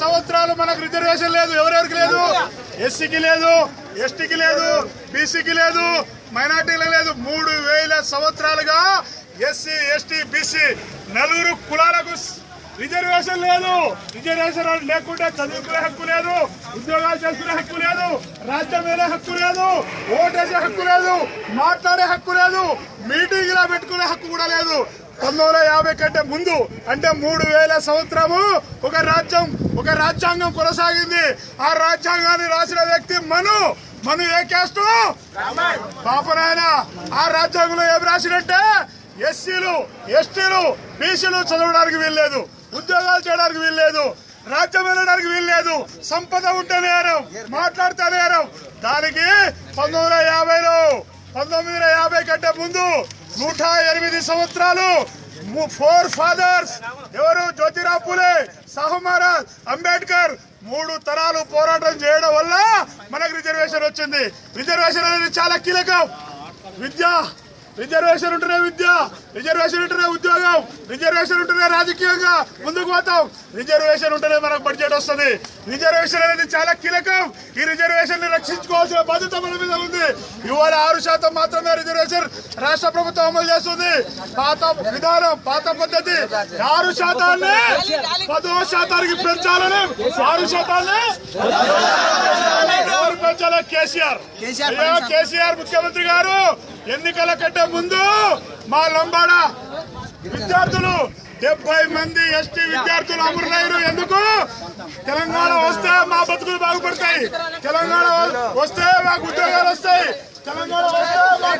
సంవత్సరాలు మనకు రిజర్వేషన్ లేదు. ఎవరెవరికి లేదు? ఎస్సీకి లేదు ఎస్టీకి లేదు బీసీకి లేదు మైనార్టీలకు లేదు. మూడు వేల సంవత్సరాలుగా ఎస్సీ ఎస్టీ బీసీ నలుగురు కులాలకు రిజర్వేషన్ లేదు. రిజర్వేషన్ లేకుంటే చదువుకునే హక్కు లేదు ఉద్యోగాలు చేసుకునే హక్కు లేదు రాజ్యం వేరే హక్కు లేదు ఓటేసే హక్కు లేదు మాట్లాడే హక్కు లేదు మీటింగ్ లా పెట్టుకునే హక్కు కూడా లేదు. పంతొమ్మిది వందల యాభై కంటే ముందు అంటే మూడు వేల సంవత్సరము ఒక రాజ్యం ఒక రాజ్యాంగం కొనసాగింది. ఆ రాజ్యాంగాన్ని రాసిన వ్యక్తి మను మను ఏ క్యాస్ట్? పాపనాయన ఆ రాజ్యాంగంలో ఏం రాసినట్టే? ఎస్సీలు ఎస్టీలు బీసీలు చదవడానికి వీల్లేదు ఉద్యోగాలు చేయడానికి వీల్లేదు రాజ్యం వెళ్ళడానికి వీల్లేదు సంపద ఉంటే నేరం మాట్లాడితే నేరం. దానికి పంతొమ్మిది వందల యాభైలో పంతొమ్మిది వందల యాభై కంటే ముందు నూట ఎనిమిది సంవత్సరాలు ఫోర్ ఫాదర్స్. ఎవరు? జ్యోతిరావు పూలే సాహు మహారాజ్ అంబేద్కర్. మూడు తరాలు పోరాటం చేయడం వల్ల మనకు రిజర్వేషన్ వచ్చింది. రిజర్వేషన్ అనేది చాలా కీలకం. విద్య రిజర్వేషన్ ఉంటేనే విద్య రిజర్వేషన్ ఉంటేనే ఉద్యోగం రిజర్వేషన్ ఉంటేనే రాజకీయంగా ముందుకు పోతాం. రిజర్వేషన్ ఉంటేనే మనకు బడ్జెట్ వస్తుంది. రిజర్వేషన్ అనేది చాలా కీలకం. ఈ రిజర్వేషన్ని రక్షించుకోవాల్సిన బాధ్యత మన మీద ఉంది. ఇవాళ ఆరు శాతం మాత్రమే రిజర్వేషన్ రాష్ట్ర ప్రభుత్వం అమలు చేస్తుంది. పాత విధానం పాత పద్ధతి. ఆరు శాతాన్ని పదో శాతానికి పెంచాలని ఆరు శాతాన్ని పెంచాలి? కేసీఆర్. కేసీఆర్ ముఖ్యమంత్రి గారు. ఎన్నికల కంటే ముందు మా లంబాడ విద్యార్థులు డెబ్బై మంది ఎస్టీ విద్యార్థులు అమరులయ్యారు. ఎందుకు? తెలంగాణ వస్తే మా బతుకులు బాగుపడతాయి. తెలంగాణ వస్తే మాకు ఉద్యోగాలు వస్తాయి. తెలంగాణ వస్తే మా